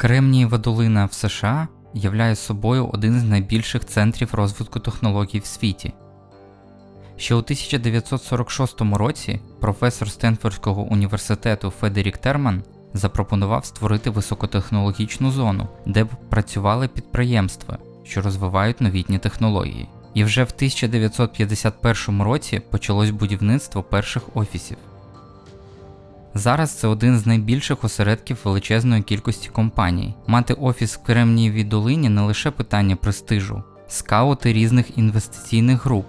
Кремнієва долина в США являє собою один з найбільших центрів розвитку технологій в світі. Ще у 1946 році професор Стенфордського університету Федерік Терман запропонував створити високотехнологічну зону, де б працювали підприємства, що розвивають новітні технології. І вже в 1951 році почалось будівництво перших офісів. Зараз це один з найбільших осередків величезної кількості компаній. Мати офіс в Кремнієвій долині не лише питання престижу, скаути різних інвестиційних груп,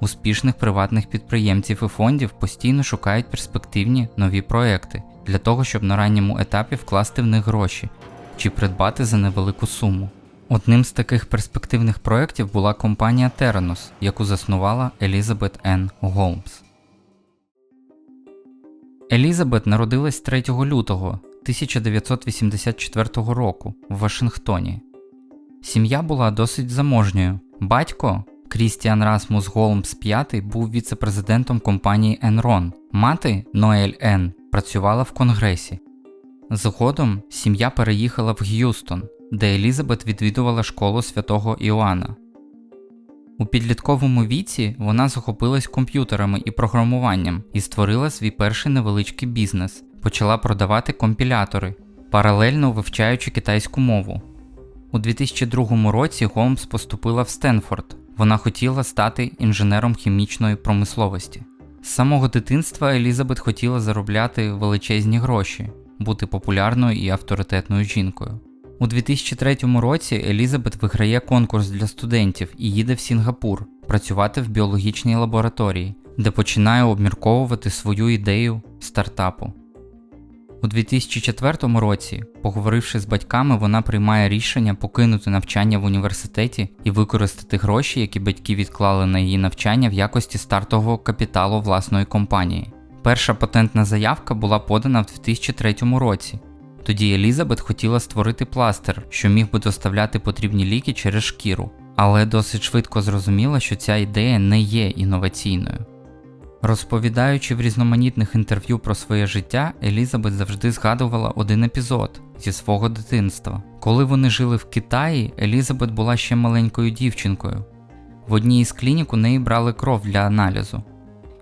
успішних приватних підприємців і фондів постійно шукають перспективні нові проекти для того, щоб на ранньому етапі вкласти в них гроші чи придбати за невелику суму. Одним з таких перспективних проєктів була компанія Theranos, яку заснувала Елізабет Н. Голмс. Елізабет народилась 3 лютого 1984 року в Вашингтоні. Сім'я була досить заможньою. Батько Крістіан Расмус Голмс V був віце-президентом компанії Enron. Мати Ноель Н. працювала в Конгресі. Згодом сім'я переїхала в Г'юстон, де Елізабет відвідувала школу святого Іоанна. У підлітковому віці вона захопилась комп'ютерами і програмуванням і створила свій перший невеличкий бізнес, почала продавати компілятори, паралельно вивчаючи китайську мову. У 2002 році Голмс поступила в Стенфорд. Вона хотіла стати інженером хімічної промисловості. З самого дитинства Елізабет хотіла заробляти величезні гроші, бути популярною і авторитетною жінкою. У 2003 році Елізабет виграє конкурс для студентів і їде в Сінгапур працювати в біологічній лабораторії, де починає обмірковувати свою ідею стартапу. У 2004 році, поговоривши з батьками, вона приймає рішення покинути навчання в університеті і використати гроші, які батьки відклали на її навчання в якості стартового капіталу власної компанії. Перша патентна заявка була подана в 2003 році. Тоді Елізабет хотіла створити пластир, що міг би доставляти потрібні ліки через шкіру, але досить швидко зрозуміла, що ця ідея не є інноваційною. Розповідаючи в різноманітних інтерв'ю про своє життя, Елізабет завжди згадувала один епізод зі свого дитинства. Коли вони жили в Китаї, Елізабет була ще маленькою дівчинкою. В одній із клінік у неї брали кров для аналізу.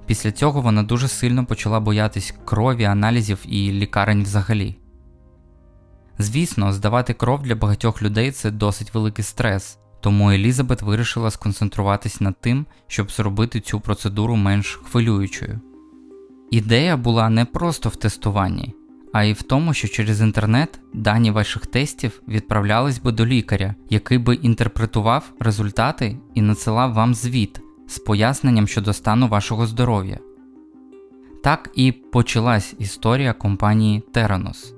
Після цього вона дуже сильно почала боятись крові, аналізів і лікарень взагалі. Звісно, здавати кров для багатьох людей це досить великий стрес, тому Елізабет вирішила сконцентруватись над тим, щоб зробити цю процедуру менш хвилюючою. Ідея була не просто в тестуванні, а й в тому, що через інтернет дані ваших тестів відправлялись би до лікаря, який би інтерпретував результати і надсилав вам звіт з поясненням щодо стану вашого здоров'я. Так і почалась історія компанії Theranos.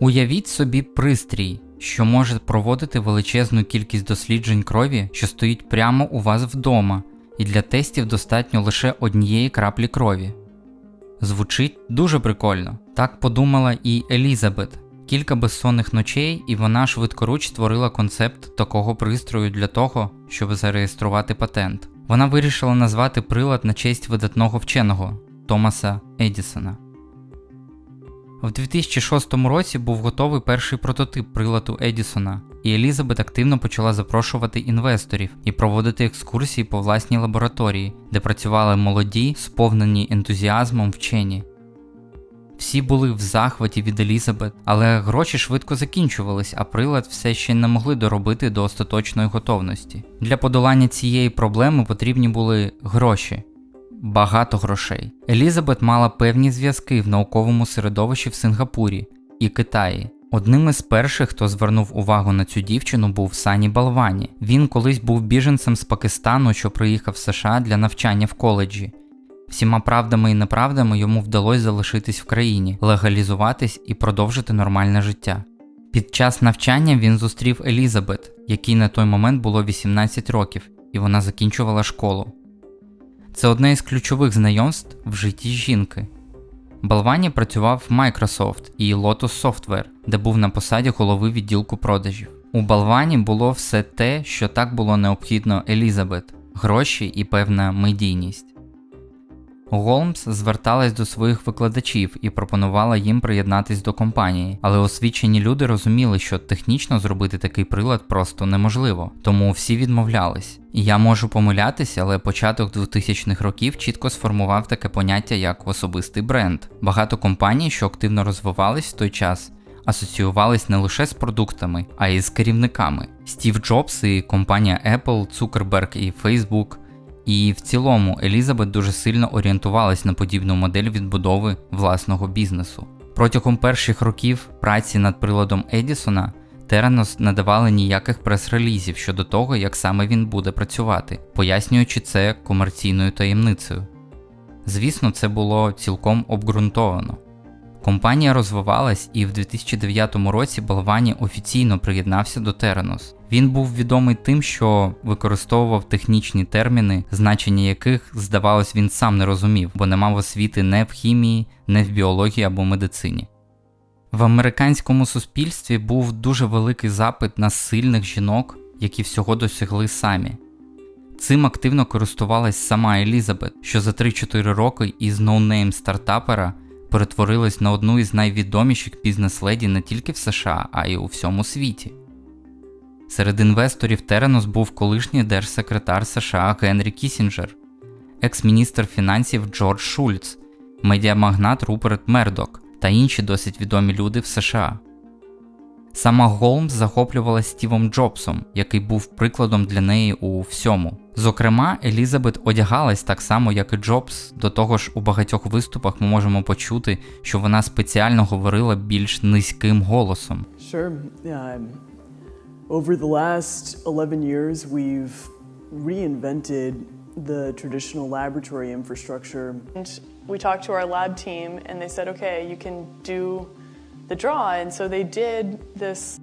Уявіть собі пристрій, що може проводити величезну кількість досліджень крові, що стоїть прямо у вас вдома, і для тестів достатньо лише однієї краплі крові. Звучить дуже прикольно. Так подумала і Елізабет. Кілька безсонних ночей, і вона швидкоруч створила концепт такого пристрою для того, щоб зареєструвати патент. Вона вирішила назвати прилад на честь видатного вченого Томаса Едісона. В 2006 році був готовий перший прототип приладу Едісона, і Елізабет активно почала запрошувати інвесторів і проводити екскурсії по власній лабораторії, де працювали молоді, сповнені ентузіазмом вчені. Всі були в захваті від Елізабет, але гроші швидко закінчувались, а прилад все ще не могли доробити до остаточної готовності. Для подолання цієї проблеми потрібні були гроші, багато грошей. Елізабет мала певні зв'язки в науковому середовищі в Сингапурі і Китаї. Одним із перших, хто звернув увагу на цю дівчину, був Сані Балвані. Він колись був біженцем з Пакистану, що приїхав в США для навчання в коледжі. Всіма правдами і неправдами йому вдалося залишитись в країні, легалізуватись і продовжити нормальне життя. Під час навчання він зустрів Елізабет, якій на той момент було 18 років, і вона закінчувала школу. Це одне із ключових знайомств в житті жінки. Балвані працював в Microsoft і Lotus Software, де був на посаді голови відділку продажів. У Балвані було все те, що так було необхідно Елізабет, гроші і певна медійність. Голмс зверталась до своїх викладачів і пропонувала їм приєднатись до компанії, але освічені люди розуміли, що технічно зробити такий прилад просто неможливо, тому всі відмовлялись. І я можу помилятися, але початок 2000-х років чітко сформував таке поняття як особистий бренд. Багато компаній, що активно розвивались в той час, асоціювались не лише з продуктами, а й з керівниками. Стів Джобс і компанія Apple, Цукерберг і Facebook. І в цілому Елізабет дуже сильно орієнтувалась на подібну модель відбудови власного бізнесу. Протягом перших років праці над приладом Едісона Теранос не давали ніяких прес-релізів щодо того, як саме він буде працювати, пояснюючи це комерційною таємницею. Звісно, це було цілком обґрунтовано. Компанія розвивалась і в 2009 році Балвані офіційно приєднався до Теранос. Він був відомий тим, що використовував технічні терміни, значення яких, здавалось, він сам не розумів, бо не мав освіти не в хімії, не в біології або медицині. В американському суспільстві був дуже великий запит на сильних жінок, які всього досягли самі. Цим активно користувалась сама Елізабет, що за 3-4 роки із ноунейм стартапера перетворилась на одну із найвідоміших бізнес-леді не тільки в США, а й у всьому світі. Серед інвесторів Теренос був колишній держсекретар США Генрі Кісінджер, екс-міністр фінансів Джордж Шульц, медіамагнат Руперт Мердок та інші досить відомі люди в США. Сама Голмс захоплювалася Стівом Джобсом, який був прикладом для неї у всьому. Зокрема, Елізабет одягалась так само, як і Джобс. До того ж, у багатьох виступах ми можемо почути, що вона спеціально говорила більш низьким голосом. Sure. Yeah. Over the last 11 years, we've reinvented the traditional laboratory infrastructure. And we talked to our lab team, and they said, okay, you can do the draw. And so they did this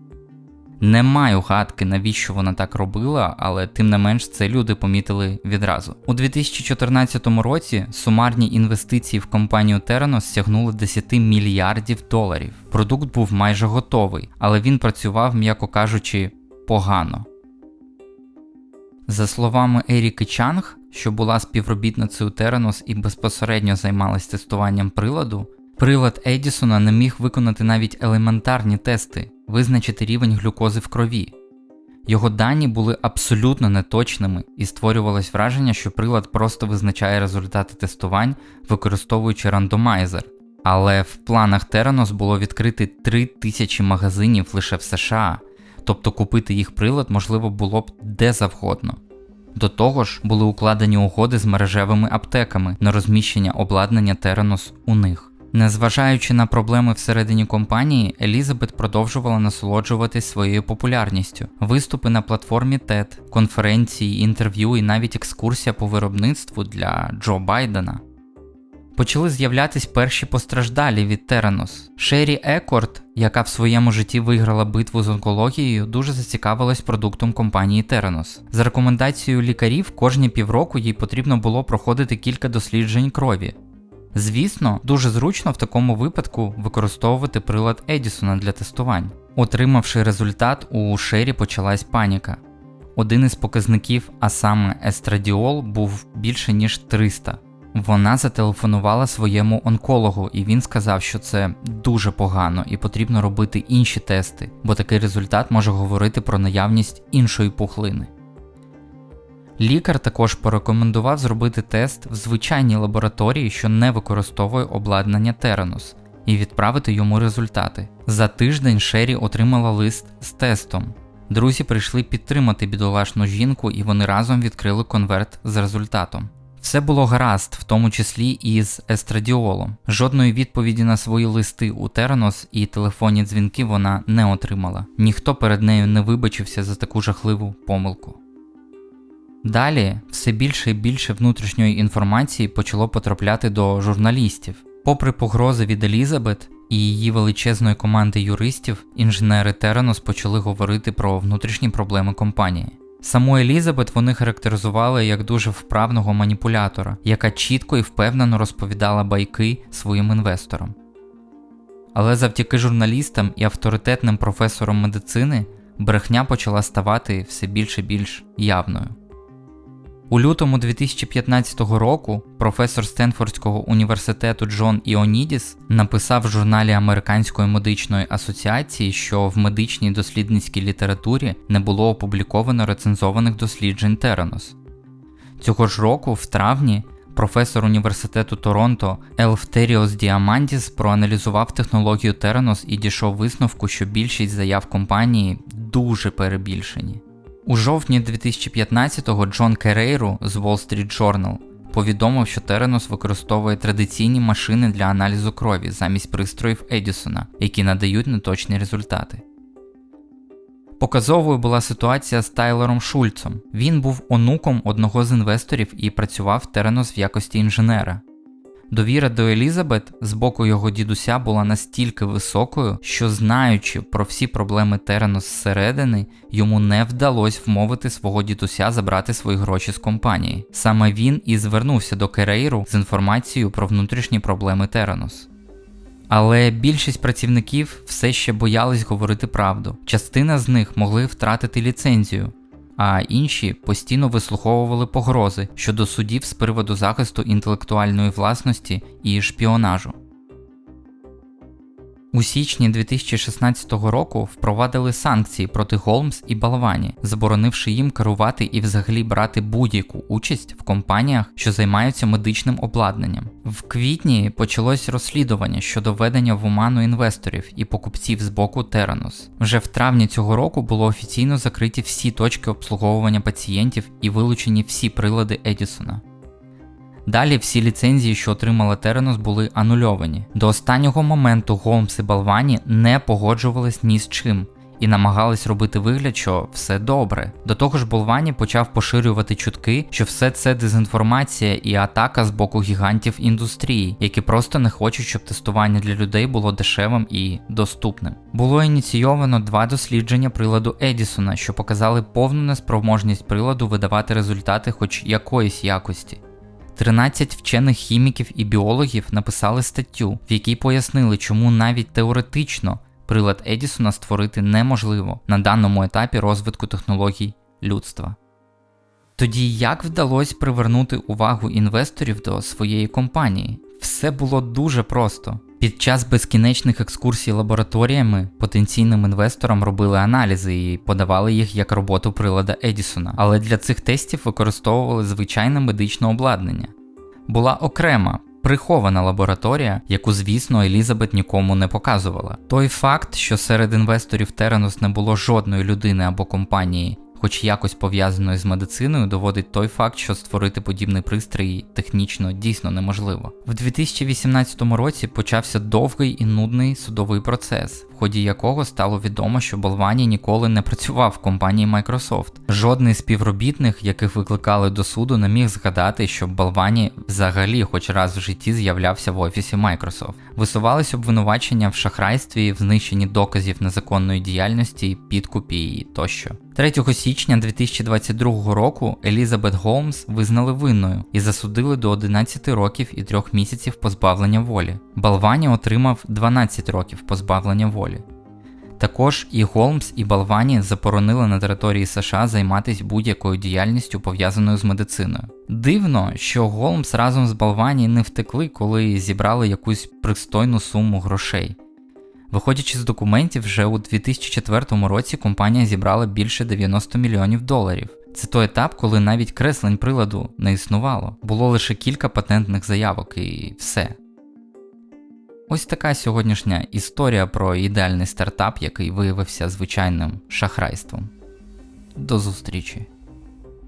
Не маю гадки, навіщо вона так робила, але тим не менш це люди помітили відразу. У 2014 році сумарні інвестиції в компанію Theranos сягнули 10 мільярдів доларів. Продукт був майже готовий, але він працював, м'яко кажучи, погано. За словами Еріки Чанг, що була співробітницею Theranos і безпосередньо займалась тестуванням приладу, прилад Едісона не міг виконати навіть елементарні тести, визначити рівень глюкози в крові. Його дані були абсолютно неточними і створювалось враження, що прилад просто визначає результати тестувань, використовуючи рандомайзер. Але в планах Theranos було відкрити 3000 магазинів лише в США, тобто купити їх прилад можливо було б де завгодно. До того ж, були укладені угоди з мережевими аптеками на розміщення обладнання Theranos у них. Незважаючи на проблеми всередині компанії, Елізабет продовжувала насолоджуватись своєю популярністю. Виступи на платформі TED, конференції, інтерв'ю і навіть екскурсія по виробництву для Джо Байдена. Почали з'являтись перші постраждалі від Теранос. Шері Екорд, яка в своєму житті виграла битву з онкологією, дуже зацікавилась продуктом компанії Теранос. За рекомендацією лікарів, кожні півроку їй потрібно було проходити кілька досліджень крові. Звісно, дуже зручно в такому випадку використовувати прилад Едісона для тестувань. Отримавши результат, у Шері почалась паніка. Один із показників, а саме естрадіол, був більше ніж 300. Вона зателефонувала своєму онкологу, і він сказав, що це дуже погано і потрібно робити інші тести, бо такий результат може говорити про наявність іншої пухлини. Лікар також порекомендував зробити тест в звичайній лабораторії, що не використовує обладнання Теранус, і відправити йому результати. За тиждень Шері отримала лист з тестом. Друзі прийшли підтримати бідолашну жінку, і вони разом відкрили конверт з результатом. Все було гаразд, в тому числі і з естрадіолом. Жодної відповіді на свої листи у Теранос і телефонні дзвінки вона не отримала. Ніхто перед нею не вибачився за таку жахливу помилку. Далі все більше і більше внутрішньої інформації почало потрапляти до журналістів. Попри погрози від Елізабет і її величезної команди юристів, інженери Теранос почали говорити про внутрішні проблеми компанії. Саму Елізабет вони характеризували як дуже вправного маніпулятора, яка чітко і впевнено розповідала байки своїм інвесторам. Але завдяки журналістам і авторитетним професорам медицини брехня почала ставати все більш і більш явною. У лютому 2015 року професор Стенфордського університету Джон Іонідіс написав в журналі Американської медичної асоціації, що в медичній дослідницькій літературі не було опубліковано рецензованих досліджень Теранос. Цього ж року, в травні, професор університету Торонто Елфтеріос Діамандіс проаналізував технологію Теранос і дійшов висновку, що більшість заяв компанії дуже перебільшені. У жовтні 2015-го Джон Керейру з Wall Street Journal повідомив, що Теранос використовує традиційні машини для аналізу крові замість пристроїв Едісона, які надають неточні результати. Показовою була ситуація з Тайлером Шульцом. Він був онуком одного з інвесторів і працював в Теранос в якості інженера. Довіра до Елізабет з боку його дідуся була настільки високою, що, знаючи про всі проблеми Теранос зсередини, йому не вдалося вмовити свого дідуся забрати свої гроші з компанії. Саме він і звернувся до Керейру з інформацією про внутрішні проблеми Теранос. Але більшість працівників все ще боялись говорити правду. Частина з них могли втратити ліцензію, а інші постійно вислуховували погрози щодо судів з приводу захисту інтелектуальної власності і шпіонажу. У січні 2016 року впровадили санкції проти Голмс і Балвані, заборонивши їм керувати і взагалі брати будь-яку участь в компаніях, що займаються медичним обладнанням. В квітні почалось розслідування щодо введення в оману інвесторів і покупців з боку Теранос. Вже в травні цього року було офіційно закриті всі точки обслуговування пацієнтів і вилучені всі прилади Едісона. Далі всі ліцензії, що отримала Теранос, були анульовані. До останнього моменту Голмс і Балвані не погоджувались ні з чим і намагались робити вигляд, що все добре. До того ж, Болвані почав поширювати чутки, що все це дезінформація і атака з боку гігантів індустрії, які просто не хочуть, щоб тестування для людей було дешевим і доступним. Було ініційовано два дослідження приладу Едісона, що показали повну неспроможність приладу видавати результати хоч якоїсь якості. 13 вчених хіміків і біологів написали статтю, в якій пояснили, чому навіть теоретично прилад Едісона створити неможливо на даному етапі розвитку технологій людства. Тоді як вдалося привернути увагу інвесторів до своєї компанії? Все було дуже просто. Під час безкінечних екскурсій лабораторіями потенційним інвесторам робили аналізи і подавали їх як роботу прилада Едісона, але для цих тестів використовували звичайне медичне обладнання. Була окрема. Прихована лабораторія, яку, звісно, Елізабет нікому не показувала. Той факт, що серед інвесторів Теранос не було жодної людини або компанії, хоч якось пов'язаної з медициною, доводить той факт, що створити подібний пристрій технічно дійсно неможливо. В 2018 році почався довгий і нудний судовий процес, в ході якого стало відомо, що Болвані ніколи не працював в компанії Microsoft. Жодний співробітник, яких викликали до суду, не міг згадати, що Болвані взагалі хоч раз в житті з'являвся в офісі Microsoft. Висувались обвинувачення в шахрайстві, в знищенні доказів незаконної діяльності, підкупі тощо. 3 січня 2022 року Елізабет Голмс визнали винною і засудили до 11 років і 3 місяців позбавлення волі. Балвані отримав 12 років позбавлення волі. Також і Голмс, і Балвані заборонили на території США займатися будь-якою діяльністю пов'язаною з медициною. Дивно, що Голмс разом з Балвані не втекли, коли зібрали якусь пристойну суму грошей. Виходячи з документів, вже у 2004 році компанія зібрала більше 90 мільйонів доларів. Це той етап, коли навіть креслень приладу не існувало, було лише кілька патентних заявок і все. Ось така сьогоднішня історія про ідеальний стартап, який виявився звичайним шахрайством. До зустрічі!